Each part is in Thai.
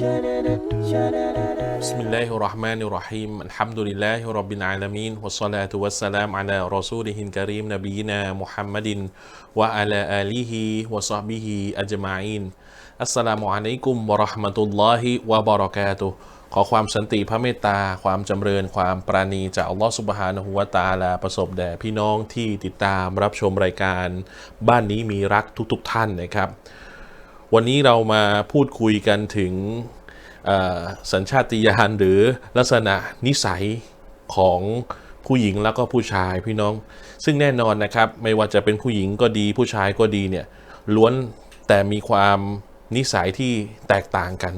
بسم الله الرحمن الرحيم الحمد لله رب العالمين والصلاة والسلام على رسوله الكريم نبينا محمد وعلى آله وصحبه أجمعين อัสสลามุอะลัยกุมวะเราะห์มะตุลลอฮิวะบะเราะกาตุฮ์ขอความสันติพระเมตตา ความจำเริญความปราณีจากอัลลอฮฺสุบฮานะฮูวะตะอาลาประสบแด่พี่น้องที่ติดตามรับชมรายการบ้านนี้มีรักทุกๆท่านนะครับ วันนี้เรามาพูดคุยกันถึงสัญชาติญาณหรือลักษณะนิสัยของผู้หญิงแล้วก็ผู้ชายพี่น้อง ซึ่งแน่นอนนะครับ ไม่ว่าจะเป็นผู้หญิงก็ดีผู้ชายก็ดีเนี่ยล้วนแต่มีความนิสัยที่แตกต่างกัน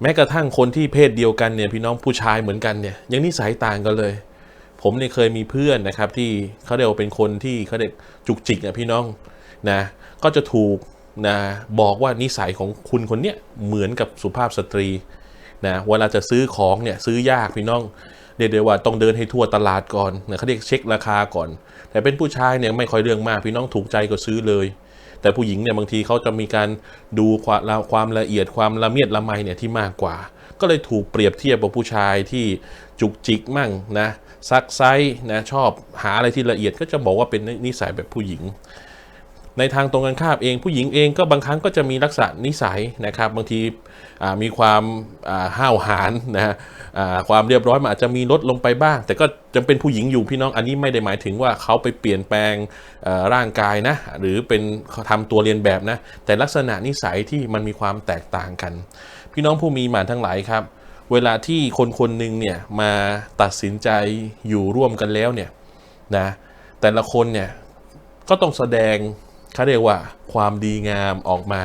แม้กระทั่งคนที่เพศเดียวกันเนี่ยพี่น้องผู้ชายเหมือนกันเนี่ยยังนิสัยต่างกันเลย ผมเนี่ยเคยมีเพื่อนนะครับที่เขาเรียกว่าเป็นคนที่เขาเรียกจุกจิกอะพี่น้องนะก็จะถูก นะบอกว่านิสัยของคุณคนเนี้ยเหมือนกับสุภาพสตรีนะเวลาจะซื้อของเนี่ยซื้อยากพี่น้องเรียกได้ว่าต้องเดินให้ทั่วตลาดก่อนนะเขาเรียกเช็คราคาก่อน แต่เป็นผู้ชายเนี่ยไม่ค่อยเรื่องมากพี่น้องถูกใจก็ซื้อเลย แต่ผู้หญิงเนี่ยบางทีเขาจะมีการดูความละความละเอียดความละเมียดละไมเนี่ยที่มากกว่า ก็เลยถูกเปรียบเทียบกับผู้ชายที่จุกจิกมั่งนะซักไซนะชอบหาอะไรที่ละเอียดก็จะบอกว่าเป็นนิสัยแบบผู้หญิง ในทางตรงกันข้ามเองผู้หญิงเองก็บางครั้งก็จะมีลักษณะนิสัยนะครับ บางทีมีความห้าวหาญนะความเรียบร้อยมันอาจจะมีลดลงไปบ้าง แต่ก็ยังเป็นผู้หญิงอยู่พี่น้องอันนี้ไม่ได้หมายถึงว่าเขาไปเปลี่ยนแปลงร่างกายนะ หรือเป็นเขาทำตัวเรียนแบบนะ แต่ลักษณะนิสัยที่มันมีความแตกต่างกัน พี่น้องผู้มีหมานทั้งหลายครับ เวลาที่คนคนหนึ่งเนี่ยมาตัดสินใจอยู่ร่วมกันแล้วเนี่ยนะแต่ละคนเนี่ยก็ต้องแสดง เขาเรียกว่าความดีงามออกมา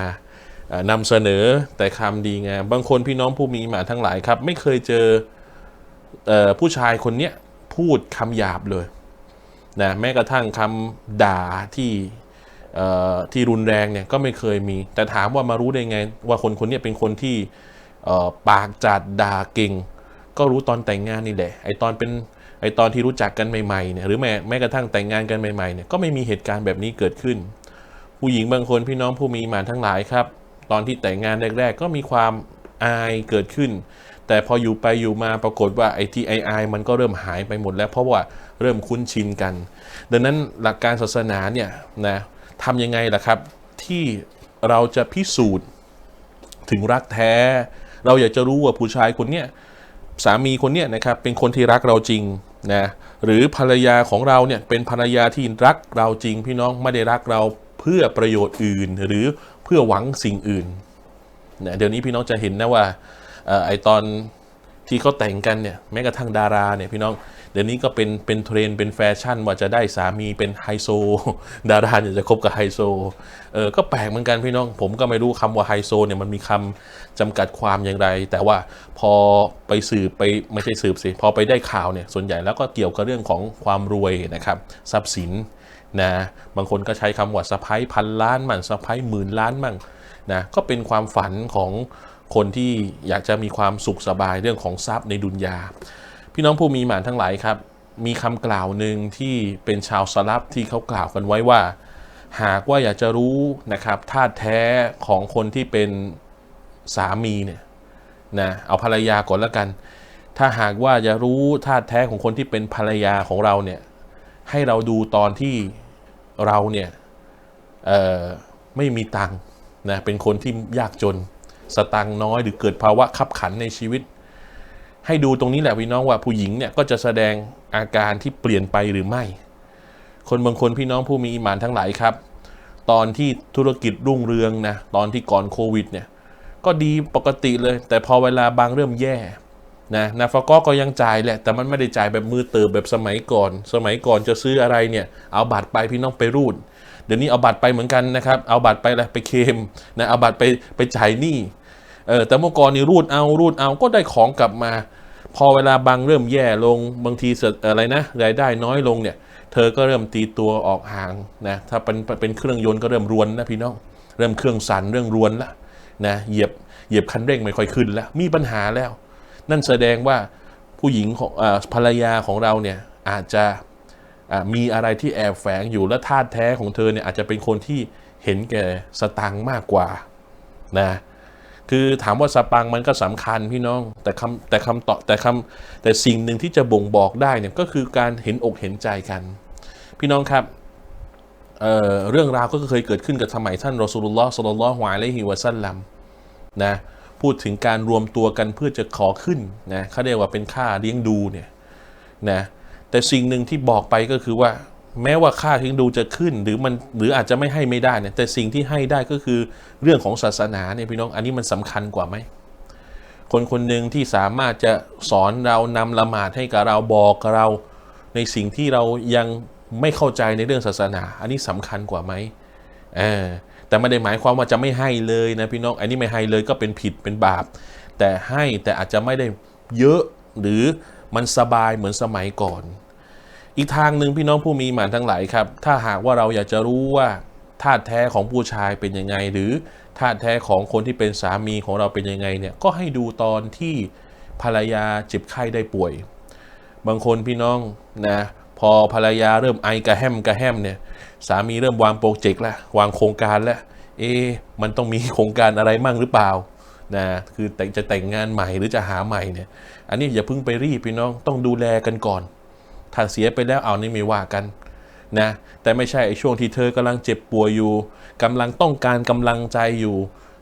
นำเสนอแต่คำดีงาม บางคนพี่น้องผู้มีหมาทั้งหลายครับ ไม่เคยเจอเออผู้ชายคนเนี้ยพูดคำหยาบเลยนะแม้กระทั่งคำด่าที่ที่รุนแรงเนี่ยก็ไม่เคยมี แต่ถามว่ามารู้ได้ไง ว่าคนคนนี้เป็นคนที่ปากจัดด่าเก่ง ก็รู้ตอนแต่งงานนี่แหละไอตอนเป็นไอตอนที่รู้จักกันใหม่ๆเนี่ยหรือแม้แม้กระทั่งแต่งงานกันใหม่ๆเนี่ยก็ไม่มีเหตุการณ์แบบนี้เกิดขึ้น ผู้หญิงบางคนพี่น้องผู้มีหมานทั้งหลายครับ ตอนที่แต่งงานแรก ๆ ก็มีความอายเกิดขึ้น แต่พออยู่ไปอยู่มาปรากฏว่าไอ้ที่ไออายมันก็เริ่มหายไปหมดแล้วเพราะว่าเริ่มคุ้นชินกัน ดังนั้นหลักการศาสนาเนี่ยนะทำยังไงล่ะครับ ที่เราจะพิสูจน์ถึงรักแท้ เราอยากจะรู้ว่าผู้ชายคนเนี้ยสามีคนเนี้ยนะครับเป็นคนที่รักเราจริงนะหรือภรรยาของเราเนี่ยเป็นภรรยาที่รักเราจริง พี่น้องไม่ได้รักเรา พื่อประโยชน์อื่น หรือเพื่อหวังสิ่งอื่นนะเดี๋ยวนี้พี่น้องจะเห็นนะว่าเอ่อไอตอนที่เขาแต่งกันเนี่ยแม้กระทั่งดาราเนี่ยพี่น้อง เดี๋ยวนี้ก็เป็นเป็นเทรนเป็นแฟชั่นว่าจะได้สามีเป็นไฮโซ ดาราเนี่ยจะคบกับไฮโซเออก็แปลกเหมือนกันพี่น้อง ผมก็ไม่รู้คำว่าไฮโซเนี่ยมันมีคำจำกัดความอย่างไร แต่ว่าพอไปสืบไปไม่ใช่สืบสิพอไปได้ข่าวเนี่ยส่วนใหญ่แล้วก็เกี่ยวกับเรื่องของความรวยนะครับทรัพย์สินนะบางคนก็ใช้คำว่าสะพ้ายพันล้านมั่งสะพ้ายหมื่นล้านมั่งนะก็เป็นความฝันของคนที่อยากจะมีความสุขสบายเรื่องของทรัพย์ในดุนยา พี่น้องผู้มีหมานทั้งหลายครับ มีคำกล่าวหนึ่งที่เป็นชาวสลับที่เขากล่าวกันไว้ว่า หากว่าอยากจะรู้นะครับธาตุแท้ของคนที่เป็นสามีเนี่ยนะเอาภรรยาก่อนแล้วกัน ถ้าหากว่าจะรู้ธาตุแท้ของคนที่เป็นภรรยาของเราเนี่ยให้เราดูตอนที่เราเนี่ยไม่มีตังค์นะเป็นคนที่ยากจนสตังค์น้อยหรือเกิดภาวะขับขันในชีวิต ให้ดูตรงนี้แหละพี่น้องว่าผู้หญิงเนี่ยก็จะแสดงอาการที่เปลี่ยนไปหรือไม่ คนบางคนพี่น้องผู้มีอิมานทั้งหลายครับ ตอนที่ธุรกิจรุ่งเรืองนะตอนที่ก่อนโควิดเนี่ยก็ดีปกติเลย แต่พอเวลาบางเริ่มแย่นะนาฟก็ก็ยังจ่ายแหละแต่มันไม่ได้จ่ายแบบมือเติบแบบสมัยก่อน สมัยก่อนจะซื้ออะไรเนี่ยเอาบัตรไปพี่น้องไปรูดเดี๋ยวนี้เอาบัตรไปเหมือนกันนะครับ เอาบัตรไปอะไรไปเคมนะเอาบัตรไปไปจ่ายหนี้ เออแต่เมื่อก่อนนี่รูดเอารูดเอาก็ได้ของกลับมา พอเวลาบางเริ่มแย่ลงบางทีเสอะไรนะรายได้น้อยลงเนี่ย เธอก็เริ่มตีตัวออกห่างนะถ้าเป็นเป็นเครื่องยนต์ก็เริ่มรวนนะพี่น้องเริ่มเครื่องสั่นเรื่องรวนละนะเหยียบเหยียบคันเร่งไม่ค่อยขึ้นแล้วมีปัญหาแล้ว นั่นแสดงว่าผู้หญิงของอภรรยาของเราเนี่ยอาจจะมีอะไรที่แอบแฝงอยู่และธาตุแท้ของเธอเนี่ยอาจจะเป็นคนที่เห็นแก่สตังค์มากกว่านะ คือถามว่าสปังมันก็สำคัญพี่น้อง แต่คำแต่คำตอบแต่คำแต่สิ่งหนึ่งที่จะบ่งบอกได้เนี่ยก็คือการเห็นอกเห็นใจกัน พี่น้องครับเเรื่องราวก็เคยเกิดขึ้นกับสมัยท่านรอสูลุลลอฮ์สัลลัลลอฮุอะลัยฮิวะซัลลัมนะพูดถึงการรวมตัวกันเพื่อจะขอขึ้นนะเขาเรียกว่าเป็นค่าเลี้ยงดูเนี่ยนะแต่สิ่งหนึ่งที่บอกไปก็คือว่า แม้ว่าค่าเลี้งดูจะขึ้นหรือมันหรืออาจจะไม่ให้ไม่ได้เนี่ยแต่สิ่งที่ให้ได้ก็คือเรื่องของศาสนาเนี่ยพี่น้องอันนี้มันสำคัญกว่าไหมคนคนหนึ่งที่สามารถจะสอนเรานำละหมาดให้กับเราบอกกับเราในสิ่งที่เรายังไม่เข้าใจในเรื่องศาสนา อันนี้สำคัญกว่าไหมเออแต่ไม่ได้หมายความว่าจะไม่ให้เลยนะพี่น้องอันนี้ไม่ให้เลยก็เป็นผิดเป็นบาป แต่ให้แต่อาจจะไม่ได้เยอะหรือมันสบายเหมือนสมัยก่อน อีกทางหนึ่งพี่น้องผู้มีหมานทั้งหลายครับ ถ้าหากว่าเราอยากจะรู้ว่าธาตุแท้ของผู้ชายเป็นยังไง หรือธาตุแท้ของคนที่เป็นสามีของเราเป็นยังไงเนี่ยก็ให้ดูตอนที่ภรรยาเจ็บไข้ได้ป่วย บางคนพี่น้องนะพอภรรยาเริ่มไอกระแฮมกระแฮมเนี่ยสามีเริ่มวางโปรเจกต์แล้ววางโครงการแล้วเอ๊มันต้องมีโครงการอะไรมั่งหรือเปล่านะคือแต่จะแต่งงานใหม่หรือจะหาใหม่เนี่ยอันนี้อย่าเพิ่งไปรีบพี่น้องต้องดูแลกันก่อน ถ้าเสียไปแล้วเอานี่ไม่ว่ากันนะแต่ไม่ใช่ไอ้ช่วงที่เธอกำลังเจ็บป่วยอยู่กำลังต้องการกำลังใจอยู่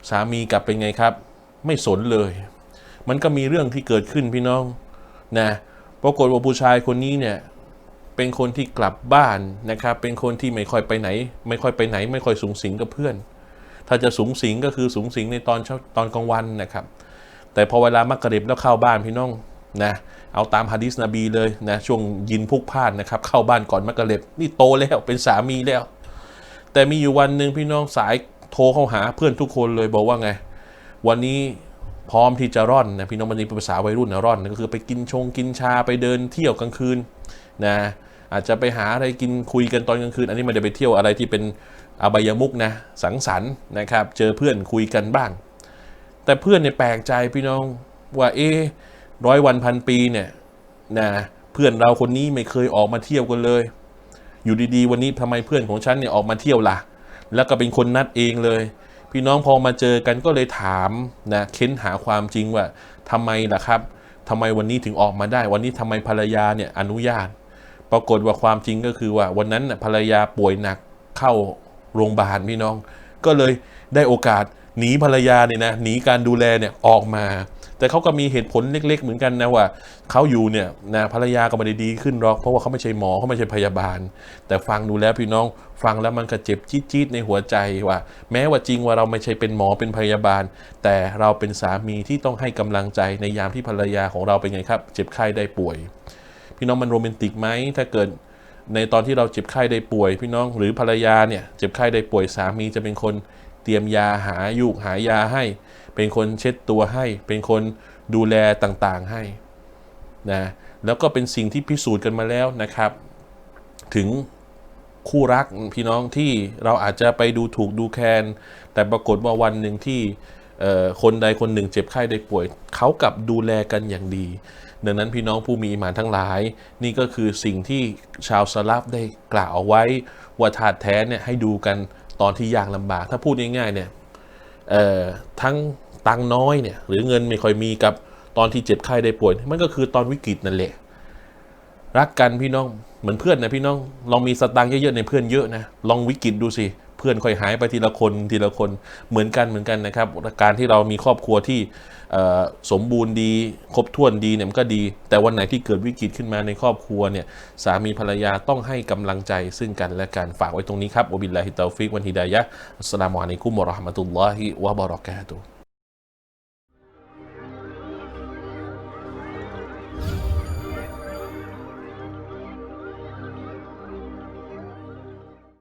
สามีกลับเป็นไงครับ ไม่สนเลย มันก็มีเรื่องที่เกิดขึ้นพี่น้องนะปรากฏว่าผู้ชายคนนี้เนี่ยเป็นคนที่กลับบ้านนะครับ เป็นคนที่ไม่ค่อยไปไหน ไม่ค่อยไปไหน ไม่ค่อยสูงสิงกับเพื่อน ถ้าจะสูงสิงก็คือสูงสิงในตอนตอนกลางวันนะครับ แต่พอเวลามักกะริบแล้วเข้าบ้านพี่น้อง นะเอาตามฮะดิษนบีเลยนะช่วงยินพุกพลาดนะครับ เข้าบ้านก่อนมักกะริบนี่โตแล้วเป็นสามีแล้ว แต่มีอยู่วันหนึ่งพี่น้องสายโทรเข้าหาเพื่อนทุกคนเลยบอกว่าไง วันนี้พร้อมที่จะร่อนนะพี่น้องมันนี่เป็นภาษาวัยรุ่นนะร่อนนะก็คือไปกินชงกินชาไปเดินเที่ยวกลางคืนนะอาจจะไปหาอะไรกินคุยกันตอนกลางคืน อันนี้ไม่ได้ไปเที่ยวอะไรที่เป็นอบายมุกนะสังสรรค์นะครับ เจอเพื่อนคุยกันบ้าง แต่เพื่อนเนี่ยแปลกใจพี่น้องว่าเอ๊ ร้อยวันพันปีเนี่ยนะเพื่อนเราคนนี้ไม่เคยออกมาเที่ยวกันเลย อยู่ดีๆ วันนี้ทำไมเพื่อนของฉันเนี่ยออกมาเที่ยวล่ะ แล้วก็เป็นคนนัดเองเลย พี่น้องพอมาเจอกันก็เลยถามนะเค้นหาความจริงว่าทำไมล่ะครับทำไมวันนี้ถึงออกมาได้ วันนี้ทำไมภรรยาเนี่ยอนุญาต ปรากฏว่าความจริงก็คือว่า วันนั้นภรรยาป่วยหนักเข้าโรงพยาบาลพี่น้อง ก็เลยได้โอกาสหนีภรรยาเนี่ยนะหนีการดูแลเนี่ยออกมา แต่เขาก็มีเหตุผลเล็ก ๆ เหมือนกันนะว่าเขาอยู่เนี่ยนะภรรยาก็ไม่ได้ดีขึ้นหรอกเพราะว่าเขาไม่ใช่หมอเขาไม่ใช่พยาบาล แต่ฟังดูแล้วพี่น้องฟังแล้วมันก็เจ็บจี๊ดๆในหัวใจว่า แม้ว่าจริงว่าเราไม่ใช่เป็นหมอเป็นพยาบาล แต่เราเป็นสามีที่ต้องให้กำลังใจในยามที่ภรรยาของเราเป็นไงครับ เจ็บไข้ได้ป่วย พี่น้องมันโรแมนติกไหมถ้าเกิดในตอนที่เราเจ็บไข้ได้ป่วย พี่น้องหรือภรรยาเนี่ยเจ็บไข้ได้ป่วยสามีจะเป็นคนเตรียมยาหายุกหายาให้ เป็นคนเช็ดตัวให้ เป็นคนดูแลต่างๆให้นะแล้วก็เป็นสิ่งที่พิสูจน์กันมาแล้วนะครับ ถึงคู่รักพี่น้องที่เราอาจจะไปดูถูกดูแคลนแต่ปรากฏว่าวันหนึ่งที่คนใดคนหนึ่งเจ็บไข้ได้ป่วย เขากลับดูแลกันอย่างดี ดังนั้นพี่น้องผู้มีอิหมานทั้งหลาย นี่ก็คือสิ่งที่ชาวสลับได้กล่าวเอาไว้ ว่าถาดแท้เนี่ยให้ดูกันตอนที่ยากลำบาก ถ้าพูดง่ายๆเนี่ยทั้ง ตังน้อยเนี่ยหรือเงินไม่ค่อยมีกับตอนที่เจ็บไข้ได้ป่วย มันก็คือตอนวิกฤตนั่นแหละ รักกันพี่น้องเหมือนเพื่อนนะพี่น้อง ลองมีสตางค์เยอะๆในเพื่อนเยอะนะลองวิกฤตดูสิเพื่อนค่อยหายไปทีละคนทีละคนเหมือนกันเหมือนกันนะครับ การที่เรามีครอบครัวที่สมบูรณ์ดี ครบถ้วนดีเนี่ยมันก็ดี แต่วันไหนที่เกิดวิกฤตขึ้นมาในครอบครัวเนี่ยสามีภรรยาต้องให้กำลังใจซึ่งกันและกันฝากไว้ตรงนี้ครับอบิลลาฮิตาฟิกวันฮิดายะอัสสลามุอะลัยกุมวะราะห์มะตุลลอฮิวะบะเราะกาตุฮ์